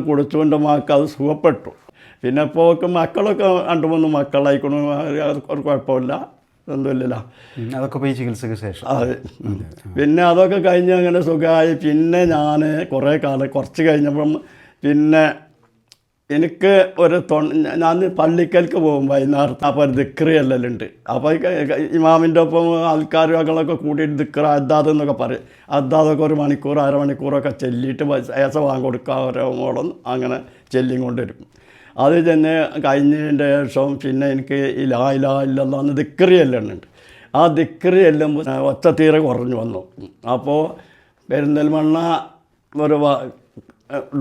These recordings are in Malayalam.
കൊടുത്തുകൊണ്ട് മക്ക അത് സുഖപ്പെട്ടു. പിന്നെ ഇപ്പോൾ മക്കളൊക്കെ രണ്ട് മൂന്ന് മക്കളായിക്കൊണ്ടു ഒരു കുഴപ്പമില്ല. ഉം. അതൊക്കെ പോയി ചികിത്സയ്ക്ക് ശേഷം. അതെ. പിന്നെ അതൊക്കെ കഴിഞ്ഞ് അങ്ങനെ സുഖമായി. പിന്നെ ഞാൻ കുറേ കാലം കുറച്ച് കഴിഞ്ഞപ്പം പിന്നെ എനിക്ക് ഒരു തൊൺ ഞാൻ പള്ളിക്കൽക്ക് പോകും വൈകുന്നേരത്ത് അപ്പോൾ ഒരു എല്ലാം ഉണ്ട് അപ്പോൾ ഇമാമിന്റെ ഒപ്പം ആൾക്കാരും അകളൊക്കെ കൂട്ടിയിട്ട് ദിക്ര അദ്ദാദ് എന്നൊക്കെ പറയും. അദ്ദാദൊക്കെ ഒരു മണിക്കൂർ അരമണിക്കൂറൊക്കെ ചെല്ലിയിട്ട് ഏസ വാങ്ങി കൊടുക്കുക ഓരോ മോളും അങ്ങനെ ചെല്ലിയും കൊണ്ടുവരും അത് തന്നെ കഴിഞ്ഞതിന്റെ ശേഷം പിന്നെ എനിക്ക് ഈ ലാ ഇലാ ഇല്ലെന്ന് ദിക്റി എല്ലാം ഉണ്ട് ആ ദിക്റി എല്ലാം ഒറ്റ തീരെ കുറഞ്ഞു വന്നു. അപ്പോൾ പെരിന്തൽമണ്ണ ഒരു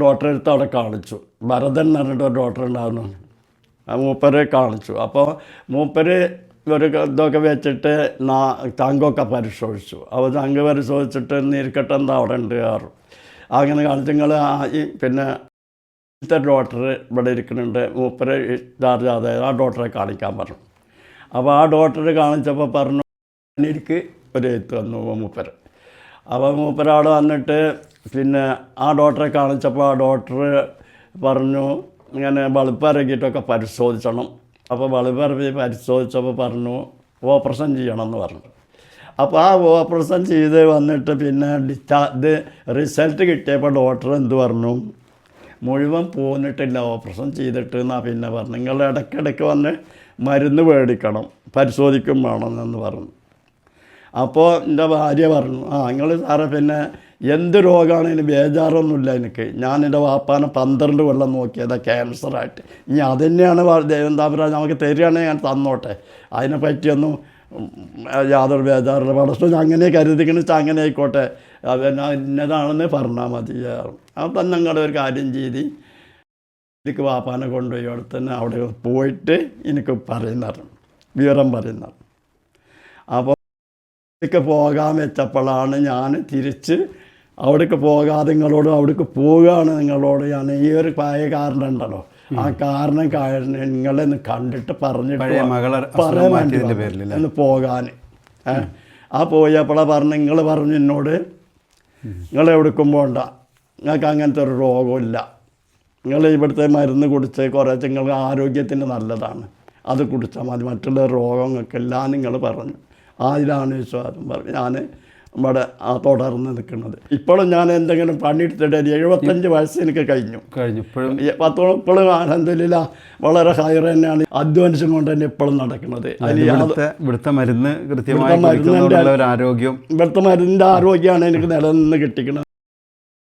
ഡോക്ടറെ അടുത്ത് അവിടെ കാണിച്ചു. ഭരതൻ എന്ന് പറഞ്ഞിട്ട് ഒരു ഡോക്ടർ ഉണ്ടായിരുന്നു മൂപ്പരെ കാണിച്ചു. അപ്പോൾ മൂപ്പര് ഒരു ഇതൊക്കെ വെച്ചിട്ട് നാ താങ്കൊക്കെ പരിശോധിച്ചു. അപ്പോൾ താങ്ക് പരിശോധിച്ചിട്ട് നീർക്കെട്ട് എന്താ അവിടെ ഉണ്ട് കാറ് അങ്ങനെ കാണിച്ചു നിങ്ങൾ പിന്നെ ഇത്തെ ഡോക്ടർ ഇവിടെ ഇരിക്കുന്നുണ്ട്. മൂപ്പരെ ചാർജ് അതായത് ആ ഡോക്ടറെ കാണിക്കാൻ പറഞ്ഞു. അപ്പോൾ ആ ഡോക്ടറെ കാണിച്ചപ്പോൾ പറഞ്ഞു എനിക്ക് ഒരു എഴുത്ത് വന്നു മൂപ്പര്. അപ്പോൾ മൂപ്പരാൾ വന്നിട്ട് പിന്നെ ആ ഡോക്ടറെ കാണിച്ചപ്പോൾ ആ ഡോക്ടർ പറഞ്ഞു ഇങ്ങനെ ബൾബിറക്കിയിട്ടൊക്കെ പരിശോധിച്ചണം. അപ്പോൾ ബൾബിറക്കി പരിശോധിച്ചപ്പോൾ പറഞ്ഞു ഓപ്പറേഷൻ ചെയ്യണം എന്ന് പറഞ്ഞു. അപ്പോൾ ആ ഓപ്പറേഷൻ ചെയ്ത് വന്നിട്ട് പിന്നെ ഡിസ്ചാർജ് റിസൾട്ട് കിട്ടിയപ്പോൾ ഡോക്ടർ എന്ത് പറഞ്ഞു മുഴുവൻ പോന്നിട്ടില്ല ഓപ്പറേഷൻ ചെയ്തിട്ട് എന്നാ പിന്നെ പറഞ്ഞു. നിങ്ങൾ ഇടയ്ക്കിടയ്ക്ക് വന്ന് മരുന്ന് മേടിക്കണം പരിശോധിക്കും വേണം എന്ന് പറഞ്ഞു. അപ്പോൾ എന്റെ ഭാര്യ പറഞ്ഞു ആ നിങ്ങൾ സാറേ പിന്നെ എന്ത് രോഗമാണെങ്കിലും ബേജാറൊന്നുമില്ല എനിക്ക്. ഞാൻ എന്റെ വാപ്പാനെ പന്ത്രണ്ട് കൊല്ലം നോക്കിയതാ ക്യാൻസറായിട്ട്. ഇനി അതന്നെയാണ് എന്താ പറയുക നമുക്ക് തരികയാണെങ്കിൽ ഞാൻ തന്നോട്ടെ. അതിനെ പറ്റിയൊന്നും യാതൊരു ബേജാറില്ല പടച്ചു അങ്ങനെ കരുതിക്കണ അങ്ങനെ ആയിക്കോട്ടെ. ഞാൻ ഇന്നതാണെന്ന് പറഞ്ഞാൽ മതി. അപ്പം നിങ്ങളുടെ ഒരു കാര്യം ചെയ്ത്. എനിക്ക് വാപ്പാനെ കൊണ്ടുപോയി അവിടെ തന്നെ അവിടെ പോയിട്ട് എനിക്ക് പറയുന്നറും വിവരം പറയുന്നറും അപ്പോൾ എനിക്ക് പോകാൻ വെച്ചപ്പോഴാണ് ഞാൻ തിരിച്ച് അവിടേക്ക് പോകാതെ നിങ്ങളോട് അവിടേക്ക് പോവുകയാണ് നിങ്ങളോട്. ഞാൻ ഈ ഒരു പഴയ കാരണം ഉണ്ടല്ലോ. ആ കാരണം കാരണം നിങ്ങളെ കണ്ടിട്ട് പറഞ്ഞിട്ട് പറയാൻ ഒന്ന് പോകാൻ. ആ പോയപ്പോഴാണ് പറഞ്ഞു നിങ്ങൾ പറഞ്ഞു എന്നോട് നിങ്ങൾ എവിടേക്കും പോകണ്ട നിങ്ങൾക്ക് അങ്ങനത്തെ ഒരു രോഗമില്ല നിങ്ങൾ ഇവിടുത്തെ മരുന്ന് കുടിച്ച് കുറേ നിങ്ങൾക്ക് ആരോഗ്യത്തിന് നല്ലതാണ്. അത് കുടിച്ചാൽ മതി. മറ്റുള്ള രോഗങ്ങൾക്കെല്ലാം നിങ്ങൾ പറഞ്ഞു. അതിലാണ് വിശ്വാസം. പറഞ്ഞു. ഞാൻ ഇവിടെ ആ തുടർന്ന് നിൽക്കുന്നത്. ഇപ്പോഴും ഞാൻ എന്തെങ്കിലും പണിയെടുത്തിട്ട് എഴുപത്തഞ്ച് വയസ്സ് എനിക്ക് കഴിഞ്ഞു. കഴിഞ്ഞു. ഇപ്പോഴും? പത്തോളം പത്ത് ഇപ്പോഴും ആനന്ദില്ല വളരെ ഹയർ തന്നെയാണ് അധ്വാനിച്ചും കൊണ്ട് തന്നെ ഇപ്പോഴും നടക്കുന്നത്. ഇവിടുത്തെ മരുന്ന് കൃത്യമായി ഇവിടുത്തെ മരുന്നിന്റെ- ആരോഗ്യം. ഇവിടുത്തെ മരുന്നിന്റെ ആരോഗ്യമാണ് എനിക്ക് നിലനിന്ന് കിട്ടിക്കുന്നത്.